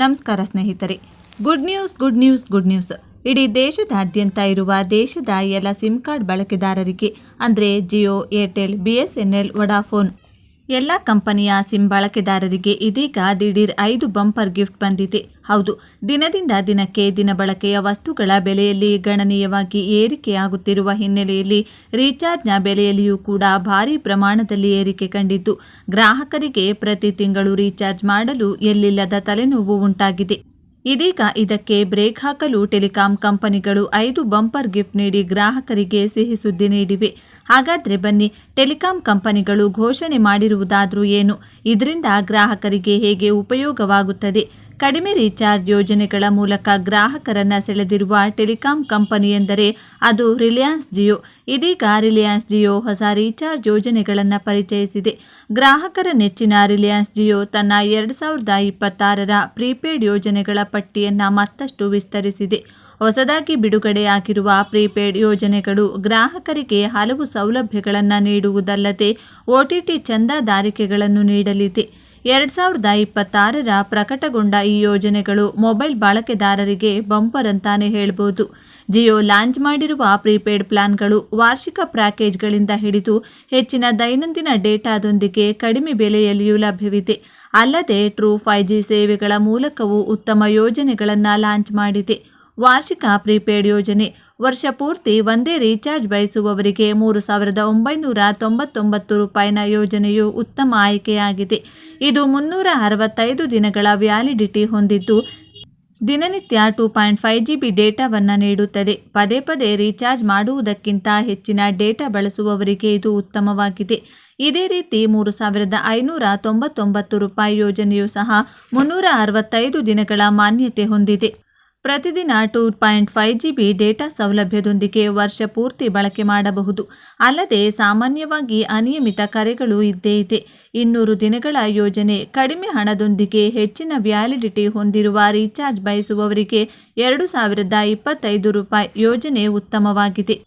ನಮಸ್ಕಾರ ಸ್ನೇಹಿತರೆ. Good news good news good news ಇಡೀ ದೇಶದಾದ್ಯಂತ ಇರುವ ದೇಶದ ಎಲ್ಲ ಸಿಮ್ ಕಾರ್ಡ್ ಬಳಕೆದಾರರಿಗೆ ಅಂದರೆ Jio Airtel B S N L Vodafone ಎಲ್ಲ ಕಂಪನಿಯ ಸಿಮ್ ಬಳಕೆದಾರರಿಗೆ ಇದೀಗ ದಿಢೀರ್ ಐದು ಬಂಪರ್ ಗಿಫ್ಟ್ ಬಂದಿದೆ. ಹೌದು, ದಿನದಿಂದ ದಿನಕ್ಕೆ ದಿನ ಬಳಕೆಯ ವಸ್ತುಗಳ ಬೆಲೆಯಲ್ಲಿ ಗಣನೀಯವಾಗಿ ಏರಿಕೆಯಾಗುತ್ತಿರುವ ಹಿನ್ನೆಲೆಯಲ್ಲಿ ರೀಚಾರ್ಜ್ನ ಬೆಲೆಯಲ್ಲಿಯೂ ಕೂಡ ಭಾರೀ ಪ್ರಮಾಣದಲ್ಲಿ ಏರಿಕೆ ಕಂಡಿದ್ದು, ಗ್ರಾಹಕರಿಗೆ ಪ್ರತಿ ತಿಂಗಳು ರೀಚಾರ್ಜ್ ಮಾಡಲು ಎಲ್ಲಿಲ್ಲದ ತಲೆನೋವು ಉಂಟಾಗಿದೆ. ಇದೀಗ ಇದಕ್ಕೆ ಬ್ರೇಕ್ ಹಾಕಲು ಟೆಲಿಕಾಂ ಕಂಪನಿಗಳು ಐದು ಬಂಪರ್ ಗಿಫ್ಟ್ ನೀಡಿ ಗ್ರಾಹಕರಿಗೆ ಸಿಹಿ ಸುದ್ದಿ ನೀಡಿವೆ. ಹಾಗಾದ್ರೆ ಬನ್ನಿ, ಟೆಲಿಕಾಂ ಕಂಪನಿಗಳು ಘೋಷಣೆ ಮಾಡಿರುವುದಾದರೂ ಏನು? ಇದರಿಂದ ಗ್ರಾಹಕರಿಗೆ ಹೇಗೆ ಉಪಯೋಗವಾಗುತ್ತದೆ? ಕಡಿಮೆ ರೀಚಾರ್ಜ್ ಯೋಜನೆಗಳ ಮೂಲಕ ಗ್ರಾಹಕರನ್ನ ಸೆಳೆದಿರುವ ಟೆಲಿಕಾಂ ಕಂಪನಿ ಎಂದರೆ ಅದು ರಿಲಯನ್ಸ್ ಜಿಯೋ. ಇದೀಗ ರಿಲಯನ್ಸ್ ಜಿಯೋ ಹೊಸ ರೀಚಾರ್ಜ್ ಯೋಜನೆಗಳನ್ನು ಪರಿಚಯಿಸಿದೆ. ಗ್ರಾಹಕರ ನೆಚ್ಚಿನ ರಿಲಯನ್ಸ್ ಜಿಯೋ ತನ್ನ ಎರಡು ಸಾವಿರದ ಇಪ್ಪತ್ತಾರರ ಪ್ರೀಪೇಯ್ಡ್ ಯೋಜನೆಗಳ ಪಟ್ಟಿಯನ್ನು ಮತ್ತಷ್ಟು ವಿಸ್ತರಿಸಿದೆ. ಹೊಸದಾಗಿ ಬಿಡುಗಡೆಯಾಗಿರುವ ಪ್ರೀಪೇಡ್ ಯೋಜನೆಗಳು ಗ್ರಾಹಕರಿಗೆ ಹಲವು ಸೌಲಭ್ಯಗಳನ್ನು ನೀಡುವುದಲ್ಲದೆ ಒಟಿಟಿ ಚಂದಾದಾರಿಕೆಗಳನ್ನು ನೀಡಲಿದೆ. ಎರಡು ಸಾವಿರದ ಇಪ್ಪತ್ತಾರರ ಪ್ರಕಟಗೊಂಡ ಈ ಯೋಜನೆಗಳು ಮೊಬೈಲ್ ಬಳಕೆದಾರರಿಗೆ ಬಂಪರ್ ಅಂತಾನೆ ಹೇಳ್ಬೋದು. ಜಿಯೋ ಲಾಂಚ್ ಮಾಡಿರುವ ಪ್ರೀಪೇಡ್ ಪ್ಲಾನ್ಗಳು ವಾರ್ಷಿಕ ಪ್ಯಾಕೇಜ್ಗಳಿಂದ ಹಿಡಿದು ಹೆಚ್ಚಿನ ದೈನಂದಿನ ಡೇಟಾದೊಂದಿಗೆ ಕಡಿಮೆ ಬೆಲೆಯಲ್ಲಿಯೂ ಲಭ್ಯವಿದೆ. ಅಲ್ಲದೆ ಟ್ರೂ ಫೈ ಜಿ ಸೇವೆಗಳ ಮೂಲಕವೂ ಉತ್ತಮ ಯೋಜನೆಗಳನ್ನು ಲಾಂಚ್ ಮಾಡಿದೆ. ವಾರ್ಷಿಕ ಪ್ರೀಪೇಡ್ ಯೋಜನೆ. ವರ್ಷ ಪೂರ್ತಿ ಒಂದೇ ರೀಚಾರ್ಜ್ ಬಯಸುವವರಿಗೆ ಮೂರು ಸಾವಿರದ ಒಂಬೈನೂರ ತೊಂಬತ್ತೊಂಬತ್ತು ರೂಪಾಯಿನ ಯೋಜನೆಯು ಉತ್ತಮ ಆಯ್ಕೆಯಾಗಿದೆ. ಇದು ಮುನ್ನೂರ ಅರವತ್ತೈದು ದಿನಗಳ ವ್ಯಾಲಿಡಿಟಿ ಹೊಂದಿದ್ದು, ದಿನನಿತ್ಯ two point five G B ಡೇಟಾವನ್ನು ನೀಡುತ್ತದೆ. ಪದೇ ಪದೇ ರೀಚಾರ್ಜ್ ಮಾಡುವುದಕ್ಕಿಂತ ಹೆಚ್ಚಿನ ಡೇಟಾ ಬಳಸುವವರಿಗೆ ಇದು ಉತ್ತಮವಾಗಿದೆ. ಇದೇ ರೀತಿ ಮೂರು ಸಾವಿರದ ಐನೂರ ತೊಂಬತ್ತೊಂಬತ್ತು ರೂಪಾಯಿ ಯೋಜನೆಯು ಸಹ ಮುನ್ನೂರ ಅರವತ್ತೈದು ದಿನಗಳ ಮಾನ್ಯತೆ ಹೊಂದಿದೆ. ಪ್ರತಿದಿನ two point five G B data ಸೌಲಭ್ಯದೊಂದಿಗೆ ವರ್ಷ ಪೂರ್ತಿ ಬಳಕೆ ಮಾಡಬಹುದು. ಅಲ್ಲದೆ ಸಾಮಾನ್ಯವಾಗಿ ಅನಿಯಮಿತ ಕರೆಗಳು ಇದ್ದೇ ಇದೆ. ಇನ್ನೂರು ದಿನಗಳ ಯೋಜನೆ ಕಡಿಮೆ ಹಣದೊಂದಿಗೆ ಹೆಚ್ಚಿನ ವ್ಯಾಲಿಡಿಟಿ ಹೊಂದಿರುವ ರೀಚಾರ್ಜ್ ಬಯಸುವವರಿಗೆ ಎರಡು ಸಾವಿರದ ಇಪ್ಪತ್ತೈದು ರೂಪಾಯಿ ಯೋಜನೆ ಉತ್ತಮವಾಗಿದೆ.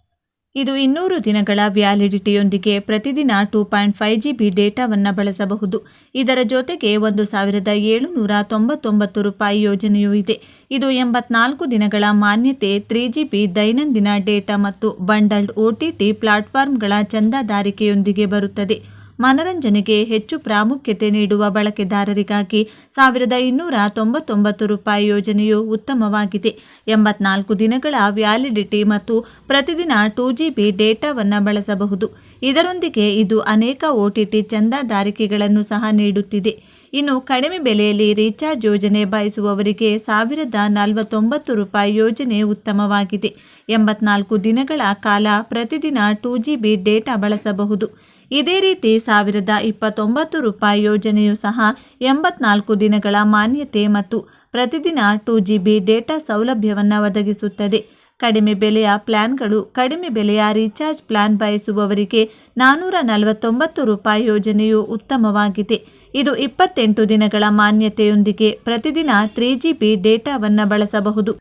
ಇದು ಇನ್ನೂರು ದಿನಗಳ ವ್ಯಾಲಿಡಿಟಿಯೊಂದಿಗೆ ಪ್ರತಿದಿನ two point five G B ಡೇಟಾವನ್ನು ಬಳಸಬಹುದು. ಇದರ ಜೊತೆಗೆ ಒಂದು ಸಾವಿರದ ಏಳುನೂರ ತೊಂಬತ್ತೊಂಬತ್ತು ರೂಪಾಯಿ ಯೋಜನೆಯೂ ಇದೆ. ಇದು ಎಂಬತ್ನಾಲ್ಕು ದಿನಗಳ ಮಾನ್ಯತೆ, ತ್ರೀ ಜಿ ಬಿ ದೈನಂದಿನ ಡೇಟಾ ಮತ್ತು ಬಂಡಲ್ಡ್ ಒ ಟಿ ಟಿ ಪ್ಲಾಟ್ಫಾರ್ಮ್ಗಳ ಚಂದಾದಾರಿಕೆಯೊಂದಿಗೆ ಬರುತ್ತದೆ. ಮನರಂಜನೆಗೆ ಹೆಚ್ಚು ಪ್ರಾಮುಖ್ಯತೆ ನೀಡುವ ಬಳಕೆದಾರರಿಗಾಗಿ ಸಾವಿರದ ಇನ್ನೂರ ತೊಂಬತ್ತೊಂಬತ್ತು ರೂಪಾಯಿ ಯೋಜನೆಯು ಉತ್ತಮವಾಗಿದೆ. ಎಂಬತ್ನಾಲ್ಕು ದಿನಗಳ ವ್ಯಾಲಿಡಿಟಿ ಮತ್ತು ಪ್ರತಿದಿನ ಟೂ ಜಿ ಬಿ ಡೇಟಾವನ್ನು ಬಳಸಬಹುದು. ಇದರೊಂದಿಗೆ ಇದು ಅನೇಕ ಒ ಟಿ ಟಿ ಚಂದಾದಾರಿಕೆಗಳನ್ನು ಸಹ ನೀಡುತ್ತಿದೆ. ಇನ್ನು ಕಡಿಮೆ ಬೆಲೆಯಲ್ಲಿ ರೀಚಾರ್ಜ್ ಯೋಜನೆ ಬಯಸುವವರಿಗೆ ಸಾವಿರದ ನಲವತ್ತೊಂಬತ್ತು ರೂಪಾಯಿ ಯೋಜನೆ ಉತ್ತಮವಾಗಿದೆ. ಎಂಬತ್ನಾಲ್ಕು ದಿನಗಳ ಕಾಲ ಪ್ರತಿದಿನ ಟೂ ಜಿ ಬಿ ಡೇಟಾ ಬಳಸಬಹುದು. ಇದೇ ರೀತಿ ಸಾವಿರದ ಇಪ್ಪತ್ತೊಂಬತ್ತು ರೂಪಾಯಿ ಯೋಜನೆಯು ಸಹ ಎಂಬತ್ನಾಲ್ಕು ದಿನಗಳ ಮಾನ್ಯತೆ ಮತ್ತು ಪ್ರತಿದಿನ ಟೂ ಜಿ ಬಿ ಡೇಟಾ ಸೌಲಭ್ಯವನ್ನು ಒದಗಿಸುತ್ತದೆ. ಕಡಿಮೆ ಬೆಲೆಯ ಪ್ಲಾನ್ಗಳು ಕಡಿಮೆ ಬೆಲೆಯ ರೀಚಾರ್ಜ್ ಪ್ಲಾನ್ ಬಯಸುವವರಿಗೆ ನಾನ್ನೂರ ನಲವತ್ತೊಂಬತ್ತು ರೂಪಾಯಿ ಯೋಜನೆಯು ಉತ್ತಮವಾಗಿದೆ. ಇದು ಇಪ್ಪತ್ತೆಂಟು ದಿನಗಳ ಮಾನ್ಯತೆಯೊಂದಿಗೆ ಪ್ರತಿದಿನ ತ್ರೀ ಜಿ ಬಿ ಡೇಟಾವನ್ನು ಬಳಸಬಹುದು.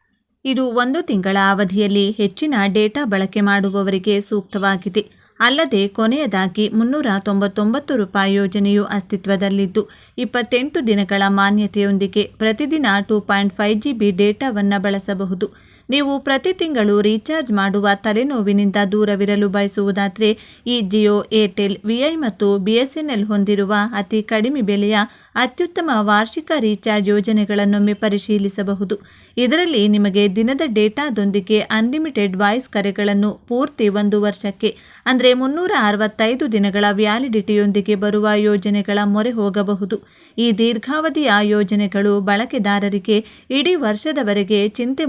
ಇದು ಒಂದು ತಿಂಗಳ ಅವಧಿಯಲ್ಲಿ ಹೆಚ್ಚಿನ ಡೇಟಾ ಬಳಕೆ ಮಾಡುವವರಿಗೆ ಸೂಕ್ತವಾಗಿದೆ. ಅಲ್ಲದೆ ಕೊನೆಯದಾಗಿ ಮುನ್ನೂರ ತೊಂಬತ್ತೊಂಬತ್ತು ರೂಪಾಯಿ ಯೋಜನೆಯು ಅಸ್ತಿತ್ವದಲ್ಲಿದ್ದು, ಇಪ್ಪತ್ತೆಂಟು ದಿನಗಳ ಮಾನ್ಯತೆಯೊಂದಿಗೆ ಪ್ರತಿದಿನ two point five G B ಡೇಟಾವನ್ನು ಬಳಸಬಹುದು. ನೀವು ಪ್ರತಿ ತಿಂಗಳು ರೀಚಾರ್ಜ್ ಮಾಡುವ ತಲೆನೋವಿನಿಂದ ದೂರವಿರಲು ಬಯಸುವುದಾದರೆ ಈ ಜಿಯೋ, ಏರ್ಟೆಲ್, ವಿಐ ಮತ್ತು ಬಿಎಸ್ಎನ್ಎಲ್ ಹೊಂದಿರುವ ಅತಿ ಕಡಿಮೆ ಬೆಲೆಯ ಅತ್ಯುತ್ತಮ ವಾರ್ಷಿಕ ರೀಚಾರ್ಜ್ ಯೋಜನೆಗಳನ್ನೊಮ್ಮೆ ಪರಿಶೀಲಿಸಬಹುದು. ಇದರಲ್ಲಿ ನಿಮಗೆ ದಿನದ ಡೇಟಾದೊಂದಿಗೆ ಅನ್ಲಿಮಿಟೆಡ್ ವಾಯ್ಸ್ ಕರೆಗಳನ್ನು ಪೂರ್ತಿ ಒಂದು ವರ್ಷಕ್ಕೆ, ಅಂದರೆ ಮುನ್ನೂರ ಅರವತ್ತೈದು ದಿನಗಳ ವ್ಯಾಲಿಡಿಟಿಯೊಂದಿಗೆ ಬರುವ ಯೋಜನೆಗಳ ಮೊರೆ ಹೋಗಬಹುದು. ಈ ದೀರ್ಘಾವಧಿಯ ಯೋಜನೆಗಳು ಬಳಕೆದಾರರಿಗೆ ಇಡೀ ವರ್ಷದವರೆಗೆ ಚಿಂತೆ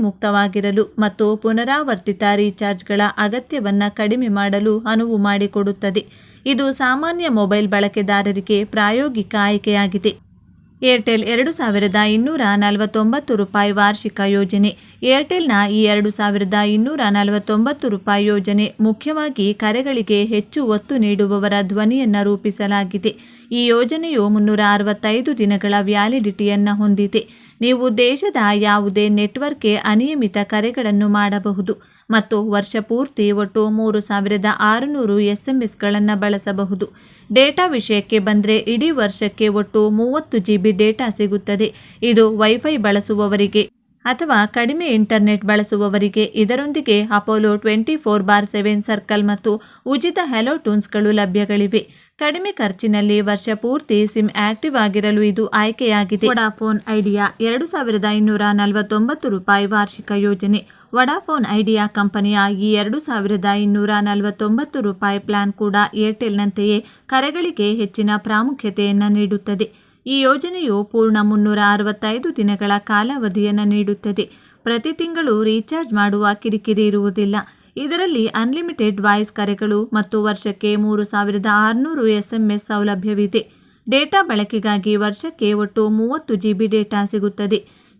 ಮುಕ್ತವಾಗಿರಲು ಮತ್ತು ಪುನರಾವರ್ತಿತ ರೀಚಾರ್ಜ್ಗಳ ಅಗತ್ಯವನ್ನು ಕಡಿಮೆ ಮಾಡಲು ಅನುವು ಮಾಡಿಕೊಡುತ್ತದೆ. ಇದು ಸಾಮಾನ್ಯ ಮೊಬೈಲ್ ಬಳಕೆದಾರರಿಗೆ ಪ್ರಾಯೋಗಿಕ ಆಯ್ಕೆಯಾಗಿದೆ. ಏರ್ಟೆಲ್ ಎರಡು ಸಾವಿರದ ಇನ್ನೂರ ನಲವತ್ತೊಂಬತ್ತು ರೂಪಾಯಿ ವಾರ್ಷಿಕ ಯೋಜನೆ. ಏರ್ಟೆಲ್ನ ಈ ಎರಡು ಸಾವಿರದ ಇನ್ನೂರ ನಲವತ್ತೊಂಬತ್ತು ರೂಪಾಯಿ ಯೋಜನೆ ಮುಖ್ಯವಾಗಿ ಕರೆಗಳಿಗೆ ಹೆಚ್ಚು ಒತ್ತು ನೀಡುವವರ ಧ್ವನಿಯನ್ನು ರೂಪಿಸಲಾಗಿದೆ. ಈ ಯೋಜನೆಯು ಮುನ್ನೂರ ಅರವತ್ತೈದು ದಿನಗಳ ವ್ಯಾಲಿಡಿಟಿಯನ್ನು ಹೊಂದಿದೆ. ನೀವು ದೇಶದ ಯಾವುದೇ ನೆಟ್ವರ್ಕ್ಗೆ ಅನಿಯಮಿತ ಕರೆಗಳನ್ನು ಮಾಡಬಹುದು ಮತ್ತು ವರ್ಷ ಪೂರ್ತಿ ಒಟ್ಟು ಮೂರು ಸಾವಿರದ ಆರುನೂರು ಎಸ್ಎಂಎಸ್ಗಳನ್ನು ಬಳಸಬಹುದು. ಡೇಟಾ ವಿಷಯಕ್ಕೆ ಬಂದರೆ ಇಡೀ ವರ್ಷಕ್ಕೆ ಒಟ್ಟು ಮೂವತ್ತು ಜಿ ಬಿ ಡೇಟಾ ಸಿಗುತ್ತದೆ. ಇದು ವೈಫೈ ಬಳಸುವವರಿಗೆ ಅಥವಾ ಕಡಿಮೆ ಇಂಟರ್ನೆಟ್ ಬಳಸುವವರಿಗೆ ಇದರೊಂದಿಗೆ Apollo twenty four bar seven circle ಮತ್ತು ಉಚಿತ ಹೆಲೋ ಟೂನ್ಸ್ಗಳು ಲಭ್ಯಗಳಿವೆ. ಕಡಿಮೆ ಖರ್ಚಿನಲ್ಲಿ ವರ್ಷ ಪೂರ್ತಿ ಸಿಮ್ ಆಕ್ಟಿವ್ ಆಗಿರಲು ಇದು ಆಯ್ಕೆಯಾಗಿದೆ. ವಡಾಫೋನ್ ಐಡಿಯಾ ಎರಡು ಸಾವಿರದ ಇನ್ನೂರ ನಲವತ್ತೊಂಬತ್ತು ರೂಪಾಯಿ ವಾರ್ಷಿಕ ಯೋಜನೆ. ವಡಾಫೋನ್ ಐಡಿಯಾ ಕಂಪನಿಯ ಈ ಎರಡು ಸಾವಿರದ ಇನ್ನೂರ ನಲವತ್ತೊಂಬತ್ತು ರೂಪಾಯಿ ಪ್ಲಾನ್ ಕೂಡ ಏರ್ಟೆಲ್ನಂತೆಯೇ ಕರೆಗಳಿಗೆ ಹೆಚ್ಚಿನ ಪ್ರಾಮುಖ್ಯತೆಯನ್ನು ನೀಡುತ್ತದೆ. ಈ ಯೋಜನೆಯು ಪೂರ್ಣ ಮುನ್ನೂರ ಅರವತ್ತೈದು ದಿನಗಳ ಕಾಲಾವಧಿಯನ್ನು ನೀಡುತ್ತದೆ. ಪ್ರತಿ ತಿಂಗಳು ರೀಚಾರ್ಜ್ ಮಾಡುವ ಕಿರಿಕಿರಿ ಇರುವುದಿಲ್ಲ. ಇದರಲ್ಲಿ ಅನ್ಲಿಮಿಟೆಡ್ ವಾಯ್ಸ್ ಕರೆಗಳು ಮತ್ತು ವರ್ಷಕ್ಕೆ ಮೂರು ಸಾವಿರದ ಆರುನೂರು ಎಸ್ಎಂಎಸ್ ಸೌಲಭ್ಯವಿದೆ. ಡೇಟಾ ಬಳಕೆಗಾಗಿ ವರ್ಷಕ್ಕೆ ಒಟ್ಟು ಮೂವತ್ತು ಜಿ ಬಿ ಡೇಟಾ ಸಿಗುತ್ತದೆ.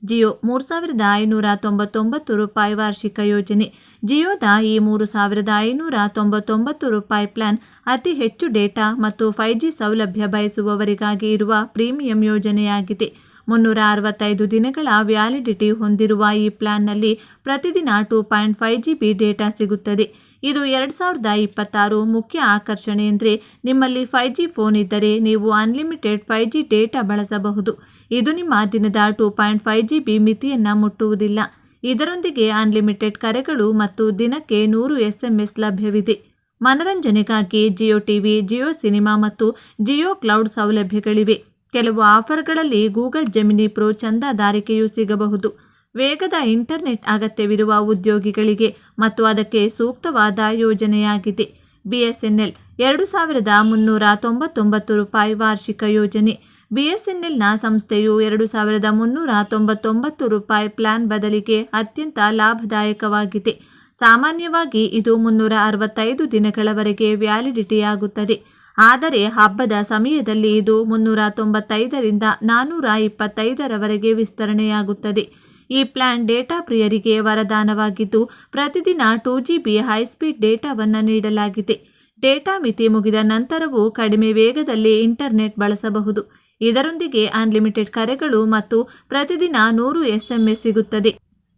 ಜಿಯೋ ಮೂರು ಸಾವಿರದ ಐನೂರ ತೊಂಬತ್ತೊಂಬತ್ತು ರೂಪಾಯಿ ವಾರ್ಷಿಕ ಯೋಜನೆ. ಜಿಯೋದ ಈ ಮೂರು ಸಾವಿರದ ಐನೂರ ತೊಂಬತ್ತೊಂಬತ್ತು ರೂಪಾಯಿ ಪ್ಲಾನ್ ಅತಿ ಹೆಚ್ಚು ಡೇಟಾ ಮತ್ತು ಫೈ ಜಿ ಸೌಲಭ್ಯ ಬಯಸುವವರಿಗಾಗಿ ಇರುವ ಪ್ರೀಮಿಯಂ ಯೋಜನೆಯಾಗಿದೆ. ಮುನ್ನೂರ ಅರವತ್ತೈದು ದಿನಗಳ ವ್ಯಾಲಿಡಿಟಿ ಹೊಂದಿರುವ ಈ ಪ್ಲಾನ್ನಲ್ಲಿ ಪ್ರತಿದಿನ two point five G B data ಸಿಗುತ್ತದೆ. ಇದು ಎರಡು ಸಾವಿರದ ಇಪ್ಪತ್ತಾರು ಮುಖ್ಯ ಆಕರ್ಷಣೆ ಎಂದರೆ ನಿಮ್ಮಲ್ಲಿ ಫೈ ಜಿ ಫೋನ್ ಇದ್ದರೆ ನೀವು ಅನ್ಲಿಮಿಟೆಡ್ ಫೈ ಜಿ ಡೇಟಾ ಬಳಸಬಹುದು. ಇದು ನಿಮ್ಮ ದಿನದ two point five G B ಮಿತಿಯನ್ನು ಮುಟ್ಟುವುದಿಲ್ಲ. ಇದರೊಂದಿಗೆ ಅನ್ಲಿಮಿಟೆಡ್ ಕರೆಗಳು ಮತ್ತು ದಿನಕ್ಕೆ ನೂರು ಎಸ್ ಎಂ ಎಸ್ ಲಭ್ಯವಿದೆ. ಮನರಂಜನೆಗಾಗಿ ಜಿಯೋ ಟಿವಿ ಜಿಯೋ ಸಿನಿಮಾ ಮತ್ತು ಜಿಯೋ ಕ್ಲೌಡ್ ಸೌಲಭ್ಯಗಳಿವೆ. ಕೆಲವು ಆಫರ್ಗಳಲ್ಲಿ ಗೂಗಲ್ ಜೆಮಿನಿ ಪ್ರೋ ಚಂದಾದಾರಿಕೆಯೂ ಸಿಗಬಹುದು. ವೇಗದ ಇಂಟರ್ನೆಟ್ ಅಗತ್ಯವಿರುವ ಉದ್ಯೋಗಿಗಳಿಗೆ ಮತ್ತು ಅದಕ್ಕೆ ಸೂಕ್ತವಾದ ಯೋಜನೆಯಾಗಿದೆ. ಬಿಎಸ್ಎನ್ಎಲ್ ಎರಡು ಸಾವಿರದ ಮುನ್ನೂರ ತೊಂಬತ್ತೊಂಬತ್ತು ರೂಪಾಯಿ ವಾರ್ಷಿಕ ಯೋಜನೆ. ಬಿಎಸ್ಎನ್ಎಲ್ನ ಸಂಸ್ಥೆಯು ಎರಡು ಸಾವಿರದ ಮುನ್ನೂರ ತೊಂಬತ್ತೊಂಬತ್ತು ರೂಪಾಯಿ ಪ್ಲಾನ್ ಬದಲಿಗೆ ಅತ್ಯಂತ ಲಾಭದಾಯಕವಾಗಿದೆ. ಸಾಮಾನ್ಯವಾಗಿ ಇದು ಮುನ್ನೂರ ಅರವತ್ತೈದು ದಿನಗಳವರೆಗೆ ವ್ಯಾಲಿಡಿಟಿಯಾಗುತ್ತದೆ. ಆದರೆ ಹಬ್ಬದ ಸಮಯದಲ್ಲಿ ಇದು ಮುನ್ನೂರ ತೊಂಬತ್ತೈದರಿಂದ ನಾನ್ನೂರ ಇಪ್ಪತ್ತೈದರವರೆಗೆ ವಿಸ್ತರಣೆಯಾಗುತ್ತದೆ. ಈ ಪ್ಲಾನ್ ಡೇಟಾ ಪ್ರಿಯರಿಗೆ ವರದಾನವಾಗಿದ್ದು, ಪ್ರತಿದಿನ ಟೂ ಜಿ ಬಿ ಹೈಸ್ಪೀಡ್ ಡೇಟಾವನ್ನು ನೀಡಲಾಗಿದೆ. ಡೇಟಾ ಮಿತಿ ಮುಗಿದ ನಂತರವೂ ಕಡಿಮೆ ವೇಗದಲ್ಲಿ ಇಂಟರ್ನೆಟ್ ಬಳಸಬಹುದು. ಇದರೊಂದಿಗೆ ಅನ್ಲಿಮಿಟೆಡ್ ಕರೆಗಳು ಮತ್ತು ಪ್ರತಿದಿನ ನೂರು ಎಸ್ಎಂಎಸ್ ಸಿಗುತ್ತದೆ.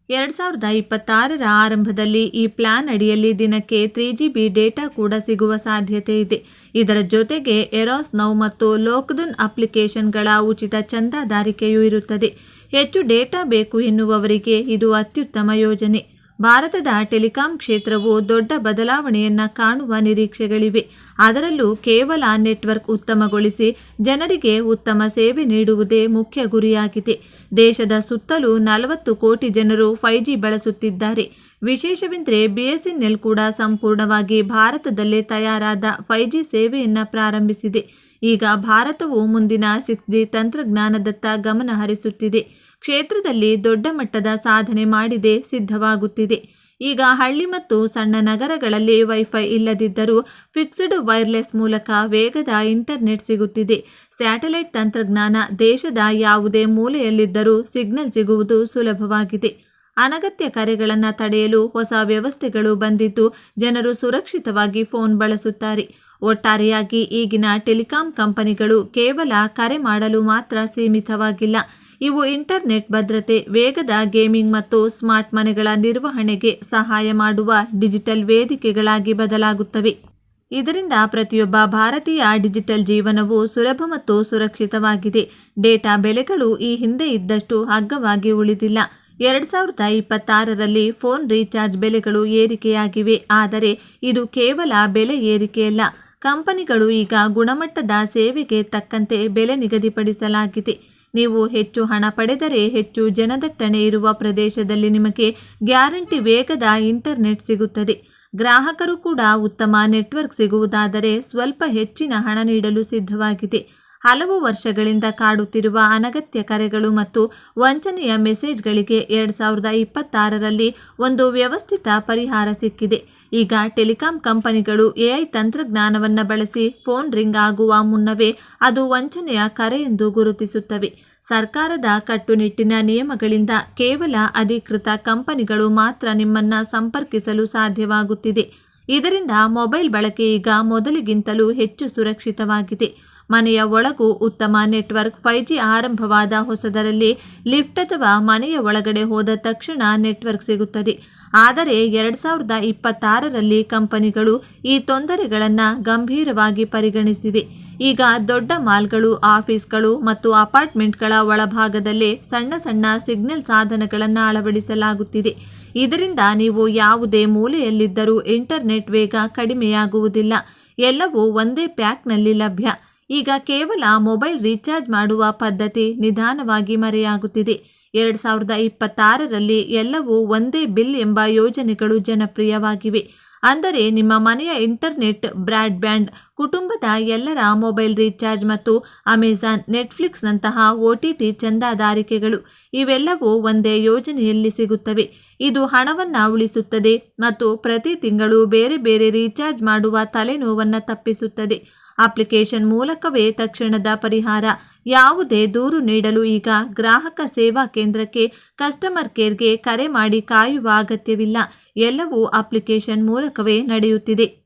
ಎರಡು ಸಾವಿರದ ಇಪ್ಪತ್ತಾರರ ಆರಂಭದಲ್ಲಿ ಈ ಪ್ಲಾನ್ ಅಡಿಯಲ್ಲಿ ದಿನಕ್ಕೆ ತ್ರೀ ಜಿ ಬಿ ಡೇಟಾ ಕೂಡ ಸಿಗುವ ಸಾಧ್ಯತೆ ಇದೆ. ಇದರ ಜೊತೆಗೆ ಎರಾಸ್ ನೌ ಮತ್ತು ಲೋಕ್ದುನ್ ಅಪ್ಲಿಕೇಶನ್ಗಳ ಉಚಿತ ಚಂದಾದಾರಿಕೆಯೂ ಇರುತ್ತದೆ. ಹೆಚ್ಚು ಡೇಟಾ ಬೇಕು ಎನ್ನುವವರಿಗೆ ಇದು ಅತ್ಯುತ್ತಮ ಯೋಜನೆ. ಭಾರತದ ಟೆಲಿಕಾಂ ಕ್ಷೇತ್ರವು ದೊಡ್ಡ ಬದಲಾವಣೆಯನ್ನು ಕಾಣುವ ನಿರೀಕ್ಷೆಗಳಿವೆ. ಅದರಲ್ಲೂ ಕೇವಲ ನೆಟ್ವರ್ಕ್ ಉತ್ತಮಗೊಳಿಸಿ ಜನರಿಗೆ ಉತ್ತಮ ಸೇವೆ ನೀಡುವುದೇ ಮುಖ್ಯ ಗುರಿಯಾಗಿದೆ. ದೇಶದ ಸುತ್ತಲೂ ನಲವತ್ತು ಕೋಟಿ ಜನರು ಫೈ ಜಿ ಬಳಸುತ್ತಿದ್ದಾರೆ. ವಿಶೇಷವೆಂದರೆ ಬಿಎಸ್ಎನ್ಎಲ್ ಕೂಡ ಸಂಪೂರ್ಣವಾಗಿ ಭಾರತದಲ್ಲೇ ತಯಾರಾದ ಫೈ ಜಿ ಸೇವೆಯನ್ನು ಪ್ರಾರಂಭಿಸಿದೆ. ಈಗ ಭಾರತವು ಮುಂದಿನ ಸಿಕ್ಸ್ ಜಿ ತಂತ್ರಜ್ಞಾನದತ್ತ ಗಮನ ಹರಿಸುತ್ತಿದೆ. ಕ್ಷೇತ್ರದಲ್ಲಿ ದೊಡ್ಡ ಮಟ್ಟದ ಸಾಧನೆ ಮಾಡಿದೆ ಸಿದ್ಧವಾಗುತ್ತಿದೆ. ಈಗ ಹಳ್ಳಿ ಮತ್ತು ಸಣ್ಣ ನಗರಗಳಲ್ಲಿ ವೈಫೈ ಇಲ್ಲದಿದ್ದರೂ ಫಿಕ್ಸ್ಡ್ ವೈರ್ಲೆಸ್ ಮೂಲಕ ವೇಗದ ಇಂಟರ್ನೆಟ್ ಸಿಗುತ್ತಿದೆ. ಸ್ಯಾಟಲೈಟ್ ತಂತ್ರಜ್ಞಾನ ದೇಶದ ಯಾವುದೇ ಮೂಲೆಯಲ್ಲಿದ್ದರೂ ಸಿಗ್ನಲ್ ಸಿಗುವುದು ಸುಲಭವಾಗಿದೆ. ಅನಗತ್ಯ ಕರೆಗಳನ್ನು ತಡೆಯಲು ಹೊಸ ವ್ಯವಸ್ಥೆಗಳು ಬಂದಿದ್ದು ಜನರು ಸುರಕ್ಷಿತವಾಗಿ ಫೋನ್ ಬಳಸುತ್ತಾರೆ. ಒಟ್ಟಾರೆಯಾಗಿ ಈಗಿನ ಟೆಲಿಕಾಂ ಕಂಪನಿಗಳು ಕೇವಲ ಕರೆ ಮಾಡಲು ಮಾತ್ರ ಸೀಮಿತವಾಗಿಲ್ಲ. ಇವು ಇಂಟರ್ನೆಟ್ ಭದ್ರತೆ, ವೇಗದ ಗೇಮಿಂಗ್ ಮತ್ತು ಸ್ಮಾರ್ಟ್ ಮನೆಗಳ ನಿರ್ವಹಣೆಗೆ ಸಹಾಯ ಮಾಡುವ ಡಿಜಿಟಲ್ ವೇದಿಕೆಗಳಾಗಿ ಬದಲಾಗುತ್ತವೆ. ಇದರಿಂದ ಪ್ರತಿಯೊಬ್ಬ ಭಾರತೀಯ ಡಿಜಿಟಲ್ ಜೀವನವು ಸುಲಭ ಮತ್ತು ಸುರಕ್ಷಿತವಾಗಿದೆ. ಡೇಟಾ ಬೆಲೆಗಳು ಈ ಹಿಂದೆ ಇದ್ದಷ್ಟು ಅಗ್ಗವಾಗಿ ಉಳಿದಿಲ್ಲ. ಎರಡು ಸಾವಿರದ ಇಪ್ಪತ್ತಾರರಲ್ಲಿ ಫೋನ್ ರೀಚಾರ್ಜ್ ಬೆಲೆಗಳು ಏರಿಕೆಯಾಗಿವೆ. ಆದರೆ ಇದು ಕೇವಲ ಬೆಲೆ ಏರಿಕೆಯಲ್ಲ. ಕಂಪನಿಗಳು ಈಗ ಗುಣಮಟ್ಟದ ಸೇವೆಗೆ ತಕ್ಕಂತೆ ಬೆಲೆ ನಿಗದಿಪಡಿಸಲಾಗಿದೆ. ನೀವು ಹೆಚ್ಚು ಹಣ ಪಡೆದರೆ ಹೆಚ್ಚು ಜನದಟ್ಟಣೆ ಇರುವ ಪ್ರದೇಶದಲ್ಲಿ ನಿಮಗೆ ಗ್ಯಾರಂಟಿ ವೇಗದ ಇಂಟರ್ನೆಟ್ ಸಿಗುತ್ತದೆ. ಗ್ರಾಹಕರು ಕೂಡ ಉತ್ತಮ ನೆಟ್ವರ್ಕ್ ಸಿಗುವುದಾದರೆ ಸ್ವಲ್ಪ ಹೆಚ್ಚಿನ ಹಣ ನೀಡಲು ಸಿದ್ಧವಾಗಿದೆ. ಹಲವು ವರ್ಷಗಳಿಂದ ಕಾಡುತ್ತಿರುವ ಅನಗತ್ಯ ಕರೆಗಳು ಮತ್ತು ವಂಚನೆಯ ಮೆಸೇಜ್ಗಳಿಗೆ ಎರಡು ಸಾವಿರದ ಇಪ್ಪತ್ತಾರರಲ್ಲಿ ಒಂದು ವ್ಯವಸ್ಥಿತ ಪರಿಹಾರ ಸಿಕ್ಕಿದೆ. ಈಗ ಟೆಲಿಕಾಂ ಕಂಪನಿಗಳು ಎಐ ತಂತ್ರಜ್ಞಾನವನ್ನು ಬಳಸಿ ಫೋನ್ ರಿಂಗ್ ಆಗುವ ಮುನ್ನವೇ ಅದು ವಂಚನೆಯ ಕರೆ ಎಂದು ಗುರುತಿಸುತ್ತವೆ. ಸರ್ಕಾರದ ಕಟ್ಟುನಿಟ್ಟಿನ ನಿಯಮಗಳಿಂದ ಕೇವಲ ಅಧಿಕೃತ ಕಂಪನಿಗಳು ಮಾತ್ರ ನಿಮ್ಮನ್ನು ಸಂಪರ್ಕಿಸಲು ಸಾಧ್ಯವಾಗುತ್ತಿದೆ. ಇದರಿಂದ ಮೊಬೈಲ್ ಬಳಕೆ ಈಗ ಮೊದಲಿಗಿಂತಲೂ ಹೆಚ್ಚು ಸುರಕ್ಷಿತವಾಗಿದೆ. ಮನೆಯ ಒಳಗೂ ಉತ್ತಮ ನೆಟ್ವರ್ಕ್ ಫೈವ್ ಜಿ ಆರಂಭವಾದ ಹೊಸದರಲ್ಲಿ ಲಿಫ್ಟ್ ಅಥವಾ ಮನೆಯ ಒಳಗಡೆ ಹೋದ ತಕ್ಷಣ ನೆಟ್ವರ್ಕ್ ಸಿಗುತ್ತದೆ. ಆದರೆ ಎರಡು ಸಾವಿರದ ಇಪ್ಪತ್ತಾರರಲ್ಲಿ ಕಂಪನಿಗಳು ಈ ತೊಂದರೆಗಳನ್ನು ಗಂಭೀರವಾಗಿ ಪರಿಗಣಿಸಿವೆ. ಈಗ ದೊಡ್ಡ ಮಾಲ್ಗಳು, ಆಫೀಸ್ಗಳು ಮತ್ತು ಅಪಾರ್ಟ್ಮೆಂಟ್ಗಳ ಒಳಭಾಗದಲ್ಲೇ ಸಣ್ಣ ಸಣ್ಣ ಸಿಗ್ನಲ್ ಸಾಧನಗಳನ್ನು ಅಳವಡಿಸಲಾಗುತ್ತಿದೆ. ಇದರಿಂದ ನೀವು ಯಾವುದೇ ಮೂಲೆಯಲ್ಲಿದ್ದರೂ ಇಂಟರ್ನೆಟ್ ವೇಗ ಕಡಿಮೆಯಾಗುವುದಿಲ್ಲ. ಎಲ್ಲವೂ ಒಂದೇ ಪ್ಯಾಕ್ನಲ್ಲಿ ಲಭ್ಯ. ಈಗ ಕೇವಲ ಮೊಬೈಲ್ ರೀಚಾರ್ಜ್ ಮಾಡುವ ಪದ್ಧತಿ ನಿಧಾನವಾಗಿ ಮರೆಯಾಗುತ್ತಿದೆ. ಎರಡು ಸಾವಿರದ ಇಪ್ಪತ್ತಾರರಲ್ಲಿ ಎಲ್ಲವೂ ಒಂದೇ ಬಿಲ್ ಎಂಬ ಯೋಜನೆಗಳು ಜನಪ್ರಿಯವಾಗಿವೆ. ಅಂದರೆ ನಿಮ್ಮ ಮನೆಯ ಇಂಟರ್ನೆಟ್, ಬ್ರಾಡ್ಬ್ಯಾಂಡ್, ಕುಟುಂಬದ ಎಲ್ಲರ ಮೊಬೈಲ್ ರೀಚಾರ್ಜ್ ಮತ್ತು ಅಮೆಜಾನ್, ನೆಟ್ಫ್ಲಿಕ್ಸ್ನಂತಹ ಒ ಟಿ ಟಿ ಚಂದಾದಾರಿಕೆಗಳು. ಇವೆಲ್ಲವೂ ಒಂದೇ ಯೋಜನೆಯಲ್ಲಿ ಸಿಗುತ್ತವೆ. ಇದು ಹಣವನ್ನು ಉಳಿಸುತ್ತದೆ ಮತ್ತು ಪ್ರತಿ ತಿಂಗಳು ಬೇರೆ ಬೇರೆ ರೀಚಾರ್ಜ್ ಮಾಡುವ ತಲೆನೋವನ್ನು ತಪ್ಪಿಸುತ್ತದೆ. ಅಪ್ಲಿಕೇಶನ್ ಮೂಲಕವೇ ತಕ್ಷಣದ ಪರಿಹಾರ. ಯಾವುದೇ ದೂರು ನೀಡಲು ಈಗ ಗ್ರಾಹಕ ಸೇವಾ ಕೇಂದ್ರಕ್ಕೆ ಕಸ್ಟಮರ್ ಕೇರ್ಗೆ ಕರೆ ಮಾಡಿ ಕಾಯುವ ಅಗತ್ಯವಿಲ್ಲ. ಎಲ್ಲವೂ ಅಪ್ಲಿಕೇಶನ್ ಮೂಲಕವೇ ನಡೆಯುತ್ತಿದೆ.